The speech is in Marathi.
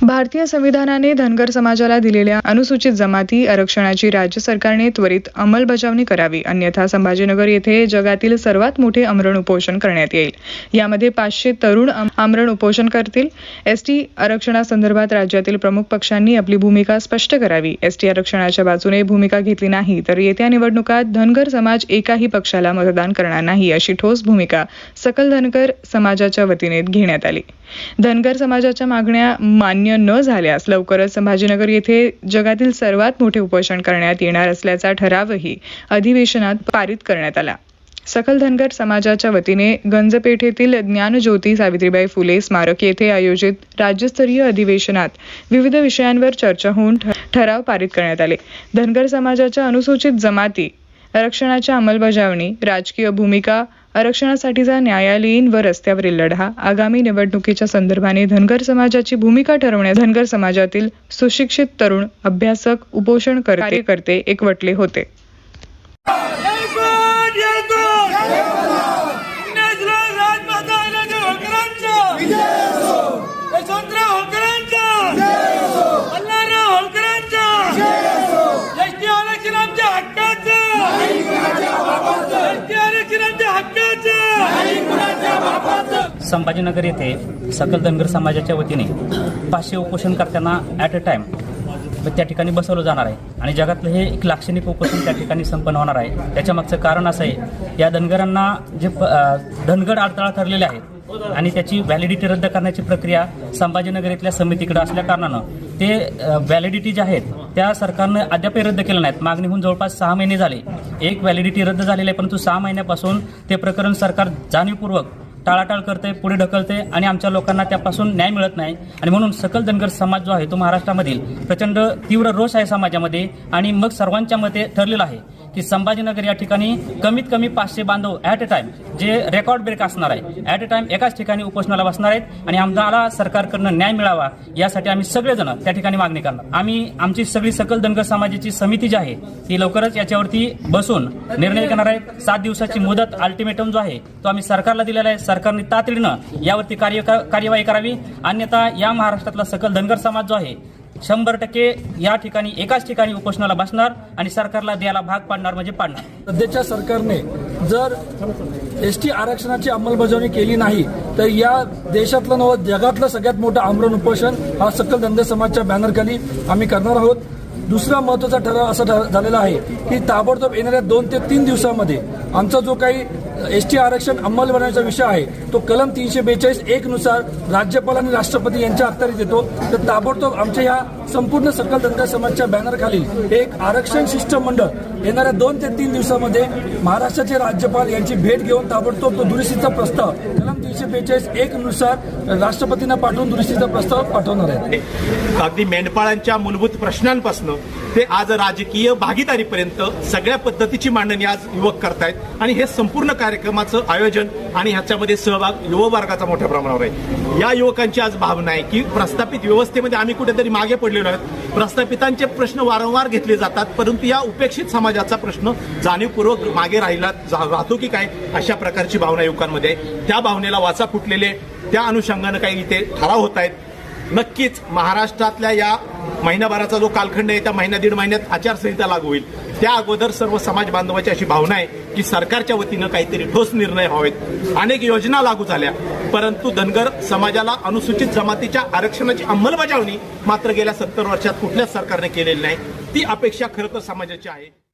भारतीय संविधानाने धनगर समाजाला दिलेल्या अनुसूचित जमाती आरक्षणाची राज्य सरकारने त्वरित अंमलबजावणी करावी. अन्यथा संभाजीनगर येथे जगातील सर्वात मोठे आमरण उपोषण करण्यात येईल. यामध्ये पाचशे तरुण आमरण उपोषण करतील. एसटी आरक्षणासंदर्भात राज्यातील प्रमुख पक्षांनी आपली भूमिका स्पष्ट करावी. एसटी आरक्षणाच्या बाजूने भूमिका घेतली नाही तर येत्या निवडणुकात धनगर समाज एकाही पक्षाला मतदान करणार नाही अशी ठोस भूमिका सकल धनगर समाजाच्या वतीने घेण्यात आली. धनगर समाजाच्या मागण्या मान्य न झाल्यास लवकरच संभाजीनगर येथे जगातील सर्वात मोठे उपोषण करण्यात येणार असल्याचा ठरावही अधिवेशनात पारित करण्यात आला. सकल धनगर समाजाच्या वतीने गंजपेठेतील ज्ञानज्योती सावित्रीबाई फुले स्मारक येथे आयोजित राज्यस्तरीय अधिवेशनात विविध विषयांवर चर्चा होऊन ठराव पारित करण्यात आले. धनगर समाजाच्या अनुसूचित जमाती आरक्षणाच्या अंमलबजावणी राजकीय भूमिका आरक्षणासाठीचा न्यायालयीन व रस्त्यावरील लढा. आगामी निवडणुकीच्या संदर्भाने धनगर समाजाची भूमिका ठरवण्यात धनगर समाजातील सुशिक्षित तरुण अभ्यासक उपोषण करते कार्यकर्ते एकवटले होते. संभाजीनगर येथे सकल धनगर समाजाच्या वतीने पाचशे उपोषण करताना ॲट अ टाईम त्या ठिकाणी बसवलं जाणार आहे. आणि जगातलं हे एक लाक्षणिक उपोषण त्या ठिकाणी संपन्न होणार आहे. त्याच्यामागचं कारण असं आहे या धनगरांना जे प- अडथळा ठरलेले आहेत आणि त्याची व्हॅलिडिटी रद्द करण्याची प्रक्रिया संभाजीनगर इथल्या समितीकडे असल्या कारणानं ते व्हॅलिडिटी ज्या आहेत त्या सरकारनं अद्यापही रद्द केलं नाहीत. मागणी होऊन जवळपास सहा महिने झाले. एक व्हॅलिडिटी रद्द झालेली आहे परंतु सहा महिन्यापासून ते प्रकरण सरकार जाणीवपूर्वक टाळाटाळ करते पुढे ढकलते आणि आमच्या लोकांना त्यापासून न्याय मिळत नाही. आणि म्हणून सकल धनगर समाज जो आहे तो महाराष्ट्रामधील प्रचंड तीव्र रोष आहे समाजामध्ये आणि मग सर्वांच्या मते ठरलेला आहे. की संभाजीनगर या ठिकाणी कमीत कमी पाचशे बांधव ॲट अ टाइम जे रेकॉर्ड ब्रेक असणार आहे. ॲट अ टाइम एकाच ठिकाणी उपोषणाला बसणार आहेत आणि आमदाराला सरकारकडनं न्याय मिळावा यासाठी आम्ही सगळेजण त्या ठिकाणी मागणी करणार. आम्ही आमची सगळी सकल धनगर समाजाची समिती जी आहे ती लवकरच याच्यावरती बसून निर्णय करणार आहे. सात दिवसाची मुदत अल्टिमेटम जो आहे तो आम्ही सरकारला दिलेला आहे. सरकारने तातडीनं यावरती कार्य कार्यवाही करावी. अन्यथा या महाराष्ट्रातला सकल धनगर समाज जो आहे शंभर टक्के या ठिकाणी एकाच ठिकाणी उपोषणाला बसणार आणि सरकारला द्यायला भाग पाडणार म्हणजे पाडणार. सध्याच्या सरकारने जर एस टी आरक्षणाची अंमलबजावणी केली नाही तर या देशातलं नव जगातलं सगळ्यात मोठं आमरण उपोषण हा सकल धंदे समाजच्या बॅनरखाली आम्ही करणार आहोत. दुसरा महत्त्वाचा ठराव असा झालेला आहे की ताबडतोब येणाऱ्या दोन ते तीन दिवसामध्ये आमचा जो काही एस टी आरक्षण अंमलबजावणीचा विषय आहे तो कलम तीनशे बेचाळीस एक नुसार राज्यपाल आणि राष्ट्रपती यांच्या अखत्यारीत येतो. तर ताबडतोब आमच्या या संपूर्ण सकल धंदा समाजच्या बॅनरखाली एक आरक्षण शिष्टमंडळ येणाऱ्या दोन ते तीन दिवसामध्ये महाराष्ट्राचे राज्यपाल यांची भेट घेऊन ताबडतोब तो दुरुस्तीचा प्रस्ताव कलम तीनशे बेचाळीस एक नुसार राष्ट्रपतींना पाठवून दुरुस्तीचा प्रस्ताव पाठवणार आहे. अगदी मेंढपाळांच्या मूलभूत प्रश्नांपासून ते आज राजकीय भागीदारीपर्यंत सगळ्या पद्धतीची मांडणी आज युवक करतायत. आणि हे संपूर्ण कार्यक्रमाचं आयोजन आणि ह्याच्यामध्ये सहभाग युववर्गाचा मोठ्या प्रमाणावर आहे. या युवकांची आज भावना आहे की प्रस्थापित व्यवस्थेमध्ये आम्ही कुठेतरी मागे पडलेलो आहोत. प्रस्थापितांचे प्रश्न वारंवार घेतले जातात परंतु या उपेक्षित समाजाचा प्रश्न जाणीवपूर्वक मागे राहिला जा- राहतो की काय अशा प्रकारची भावना युवकांमध्ये त्या भावनेला वाचा फुटलेले त्या अनुषंगानं काही इथे ठराव होत आहेत. नक्कीच महाराष्ट्रातल्या या महिनाभराचा जो कालखंड आहे त्या महिन्या दीड महिन्यात आचारसंहिता लागू होईल. त्या अगोदर सर्व समाज बांधवाची अशी भावना आहे की सरकारच्या वतीनं काहीतरी ठोस निर्णय व्हावेत. अनेक योजना लागू झाल्या. परंतु धनगर समाजाला अनुसूचित जमातीच्या आरक्षणाची अंमलबजावणी मात्र गेल्या सत्तर वर्षात कुठल्याच सरकारने केलेली नाही. ती अपेक्षा खरं तर समाजाची आहे.